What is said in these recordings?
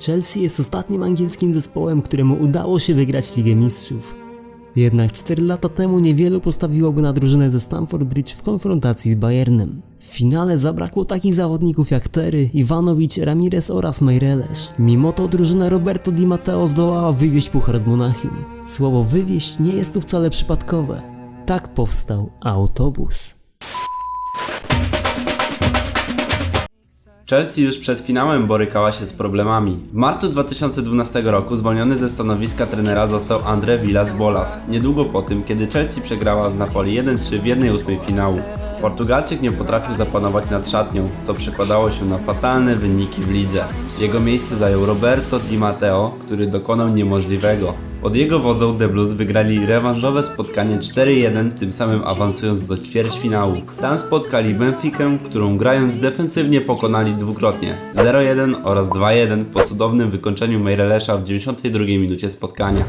Chelsea jest ostatnim angielskim zespołem, któremu udało się wygrać Ligę Mistrzów. Jednak 4 lata temu niewielu postawiłoby na drużynę ze Stamford Bridge w konfrontacji z Bayernem. W finale zabrakło takich zawodników jak Terry, Iwanowicz, Ramirez oraz Meireles. Mimo to drużyna Roberto Di Matteo zdołała wywieźć puchar z Monachium. Słowo wywieźć nie jest tu wcale przypadkowe. Tak powstał autobus. Chelsea już przed finałem borykała się z problemami. W marcu 2012 roku zwolniony ze stanowiska trenera został André Villas-Bolas, niedługo po tym, kiedy Chelsea przegrała z Napoli 1-3 w 1-8 finału. Portugalczyk nie potrafił zapanować nad szatnią, co przekładało się na fatalne wyniki w lidze. Jego miejsce zajął Roberto Di Matteo, który dokonał niemożliwego. Pod jego wodzą The Blues wygrali rewanżowe spotkanie 4-1, tym samym awansując do ćwierćfinału. Tam spotkali Benfikę, którą grając defensywnie pokonali dwukrotnie 0-1 oraz 2-1 po cudownym wykończeniu Meirelesza w 92 minucie spotkania.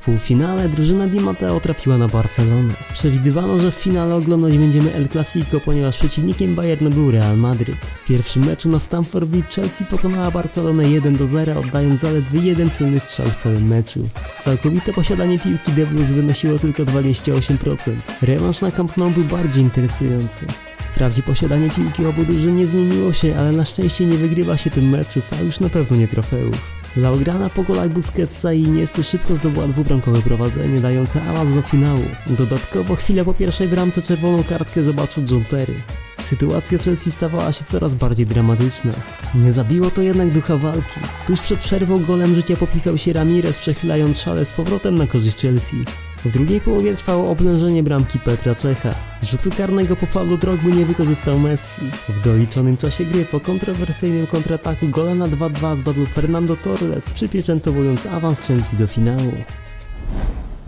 W półfinale drużyna Di Matteo trafiła na Barcelonę. Przewidywano, że w finale oglądać będziemy El Clasico, ponieważ przeciwnikiem Bayernu był Real Madryt. W pierwszym meczu na Stamford Bridge Chelsea pokonała Barcelonę 1 do 0, oddając zaledwie jeden celny strzał w całym meczu. Całkowite posiadanie piłki The Blues wynosiło tylko 28%. Rewanż na Camp Nou był bardziej interesujący. Wprawdzie posiadanie piłki obu drużyn nie zmieniło się, ale na szczęście nie wygrywa się tym meczów, a już na pewno nie trofeów. Laograna po golach Busquetsa i Iniesty szybko zdobyła dwubramkowe prowadzenie, dające awans do finału. Dodatkowo chwilę po pierwszej bramce czerwoną kartkę zobaczył John Terry. Sytuacja Chelsea stawała się coraz bardziej dramatyczna. Nie zabiło to jednak ducha walki. Tuż przed przerwą golem życia popisał się Ramirez, przechylając szale z powrotem na korzyść Chelsea. W drugiej połowie trwało oblężenie bramki Petra Czecha. Rzutu karnego po faulu Drogby nie wykorzystał Messi. W doliczonym czasie gry po kontrowersyjnym kontrataku gola na 2-2 zdobył Fernando Torres, przypieczętowując awans Chelsea do finału.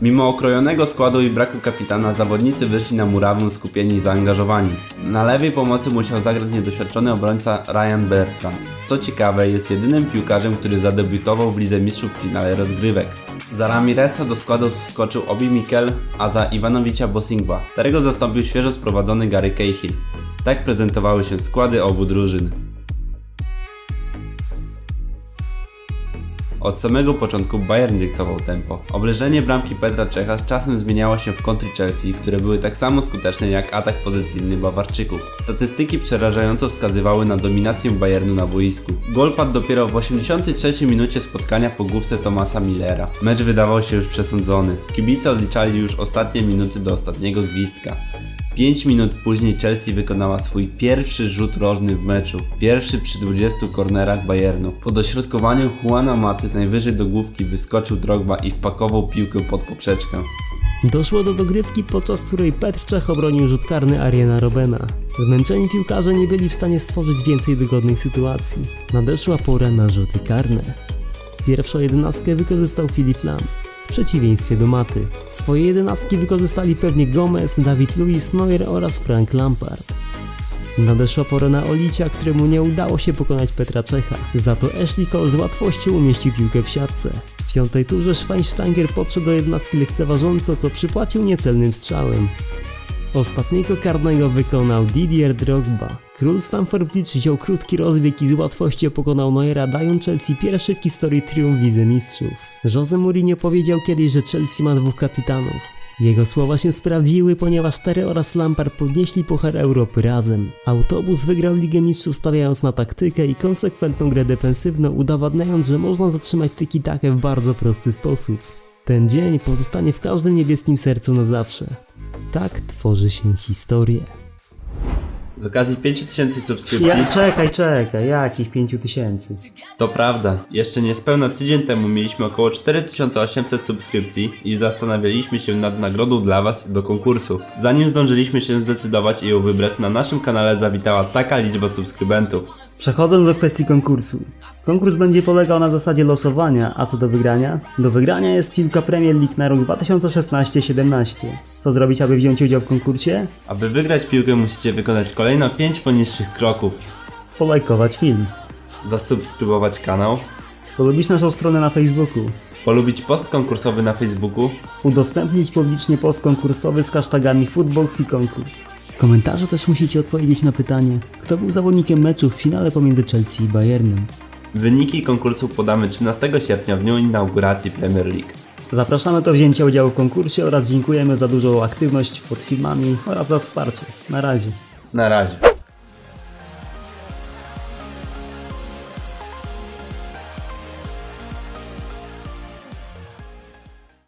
Mimo okrojonego składu i braku kapitana, zawodnicy wyszli na murawę skupieni i zaangażowani. Na lewej pomocy musiał zagrać niedoświadczony obrońca Ryan Bertrand. Co ciekawe, jest jedynym piłkarzem, który zadebiutował w Lidze Mistrzów w finale rozgrywek. Za Ramiresa do składu wskoczył Obi Mikel, a za Iwanowicza Bosingwa, którego zastąpił świeżo sprowadzony Gary Cahill. Tak prezentowały się składy obu drużyn. Od samego początku Bayern dyktował tempo. Obleżenie bramki Petra Czecha z czasem zmieniało się w kontry Chelsea, które były tak samo skuteczne jak atak pozycyjny Bawarczyków. Statystyki przerażająco wskazywały na dominację Bayernu na boisku. Gol padł dopiero w 83 minucie spotkania po główce Tomasa Millera. Mecz wydawał się już przesądzony. Kibice odliczali już ostatnie minuty do ostatniego gwizdka. 5 minut później Chelsea wykonała swój pierwszy rzut rożny w meczu. Pierwszy przy 20 kornerach Bayernu. Po dośrodkowaniu Juana Maty najwyżej do główki wyskoczył Drogba i wpakował piłkę pod poprzeczkę. Doszło do dogrywki, podczas której Petr Czech obronił rzut karny Ariana Robena. Zmęczeni piłkarze nie byli w stanie stworzyć więcej wygodnych sytuacji. Nadeszła pora na rzuty karne. Pierwszą jedenastkę wykorzystał Filip Lam, przeciwieństwie do Maty. Swoje jedenastki wykorzystali pewnie Gomez, Dawid Luiz, Neuer oraz Frank Lampard. Nadeszła pora na Olicia, któremu nie udało się pokonać Petra Czecha. Za to Ashley Cole z łatwością umieścił piłkę w siatce. W piątej turze Schweinsteiger podszedł do jednostki lekceważąco, co przypłacił niecelnym strzałem. Ostatniego karnego wykonał Didier Drogba. Król Stamford Bridge wziął krótki rozbieg i z łatwością pokonał Neuera, dając Chelsea pierwszy w historii triumf w Lidze Mistrzów. Jose Mourinho powiedział kiedyś, że Chelsea ma dwóch kapitanów. Jego słowa się sprawdziły, ponieważ Terry oraz Lampard podnieśli Puchar Europy razem. Autobus wygrał Ligę Mistrzów stawiając na taktykę i konsekwentną grę defensywną, udowadniając, że można zatrzymać tyki takę w bardzo prosty sposób. Ten dzień pozostanie w każdym niebieskim sercu na zawsze. Tak tworzy się historię. Z okazji 5000 subskrypcji Ja, czekaj, czekaj, jakich pięciu tysięcy? To prawda. Jeszcze niespełna tydzień temu mieliśmy około 4800 subskrypcji i zastanawialiśmy się nad nagrodą dla Was do konkursu. Zanim zdążyliśmy się zdecydować i ją wybrać, na naszym kanale zawitała taka liczba subskrybentów. Przechodząc do kwestii konkursu. Konkurs będzie polegał na zasadzie losowania, a co do wygrania? Do wygrania jest piłka Premier League na rok 2016-17. Co zrobić, aby wziąć udział w konkursie? Aby wygrać piłkę musicie wykonać kolejno 5 poniższych kroków. Polajkować film. Zasubskrybować kanał, Polubić naszą stronę na Facebooku. polubić post konkursowy na Facebooku, Udostępnić publicznie post konkursowy z hashtagami Footbox i konkurs. W komentarzu też musicie odpowiedzieć na pytanie, kto był zawodnikiem meczu w finale pomiędzy Chelsea i Bayernem. Wyniki konkursu podamy 13 sierpnia w dniu inauguracji Premier League. Zapraszamy do wzięcia udziału w konkursie oraz dziękujemy za dużą aktywność pod filmami oraz za wsparcie. Na razie. Na razie.